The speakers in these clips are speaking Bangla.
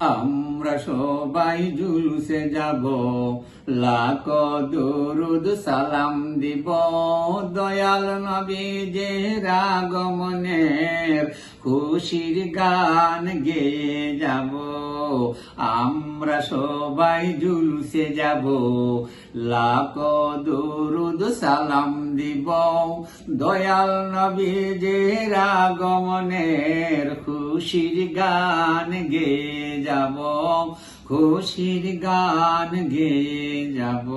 আমরা সবাই জুলুসে যাব। লাখ দরুদ সালাম দিব। দয়াল নবী যে রাগমনের খুশির গান গেয়ে যাব। আমরা সবাই জুলুসে যাব। লাখ দরুদ সালাম দিব। দয়াল নবী যে রাগমনের খুশির গান গেয়ে যাব, খুশির গান গেয়ে যাব।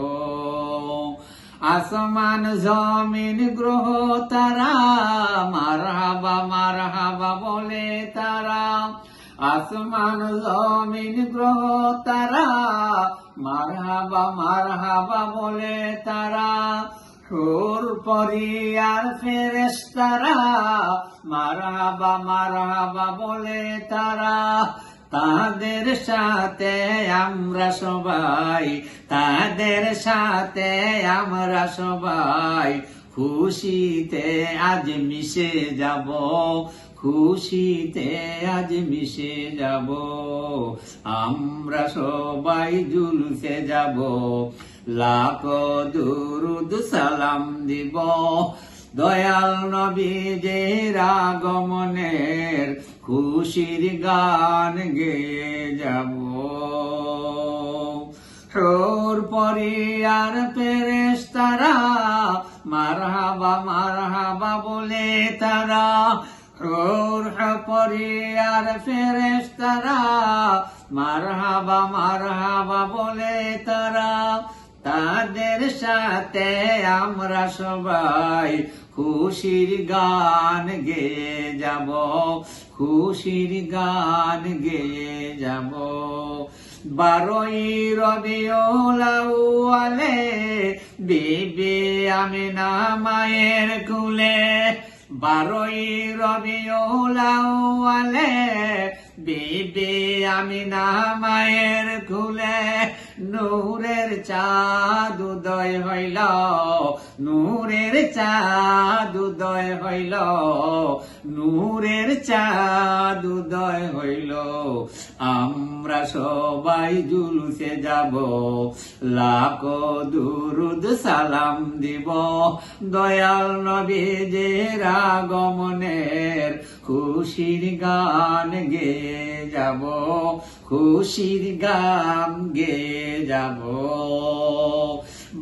আসমান, জমিন, গ্রহ তারা, মারহাবা মারহাবা বলে তারা। আসমান, জমিন, গ্রহ তারা, মারহাবা মারহাবা বলে তারা। সুর পরিয়ার ফেরেস্তারা মারহাবা মারহাবা বলে তারা, তাদের সাথে আমরা সবাই, তাদের সাথে আমরা সবাই, খুশিতে আজ মিশে যাব, খুশিতে আজ মিশে যাব, আমরা সবাই জুলুসে যাব। লাখ দুরুদ সালাম দিব। দয়াল নবী যে রাগমনের খুশির গান গেয়ে যাব। সোর পরিয়ার পেরেস তারা মারহাবা মারহাবা বলে তারা। সোর পরিয়ার ফেরেস তারা মারহাবা মারহাবা বলে তারা। তাদের সাথে আমরা সবাই খুশির গান গেয়ে যাব, খুশির গান গেয়ে যাব। বারোই রবিওলাউয়ালে বিবি আমিনা মায়ের কুলে, বারোই রবিওলাউয়ালে বিবি আমিনা মায়ের কুলে নূরের চাঁদ উদয় হইল, নূরের চাঁদ উদয় হইল, নূরের চাঁদ উদয় হইল। আমরা সবাই জুলুসে যাব, লাখ দুরুদ সালাম দিব। দয়াল নবী যে রাগমনের খুশির গান গেয়ে যাব। খুশির গান গে যাব।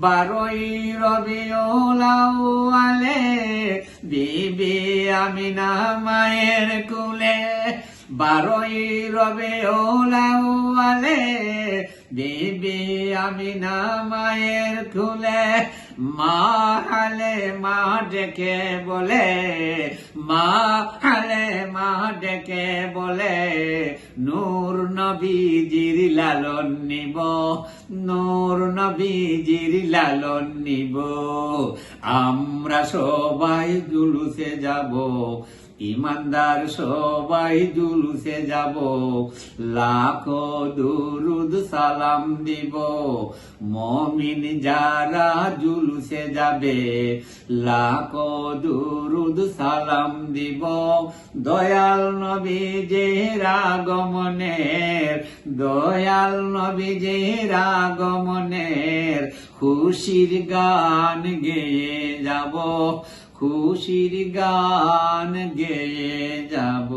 বারোই রবি রবিওলাউয়ালে বিবি আমিনা মায়ের কুলে বারোই রবে রবিওলাউয়ালে বিবি আমিনা মায়ের খুলে মা হালে মা ডেকে বলে মা হালে মা ডেকে বলে, নূর নবীজির লালন নিব, নূর নবীজির লালন নিব, আমরা সবাই জুলুসে যাব ইমানদার সবাই জুলুসে যাব, লাখ দুরুদ সালাম দিব। মমিন যারা জুলুসে যাবে, লাখ দুরুদ সালাম দিব। দয়াল নবী যে রাগমনের দয়াল নবী যে রাগমনের খুশির গান গেয়ে যাব। খুশির গান গেয়ে যাব।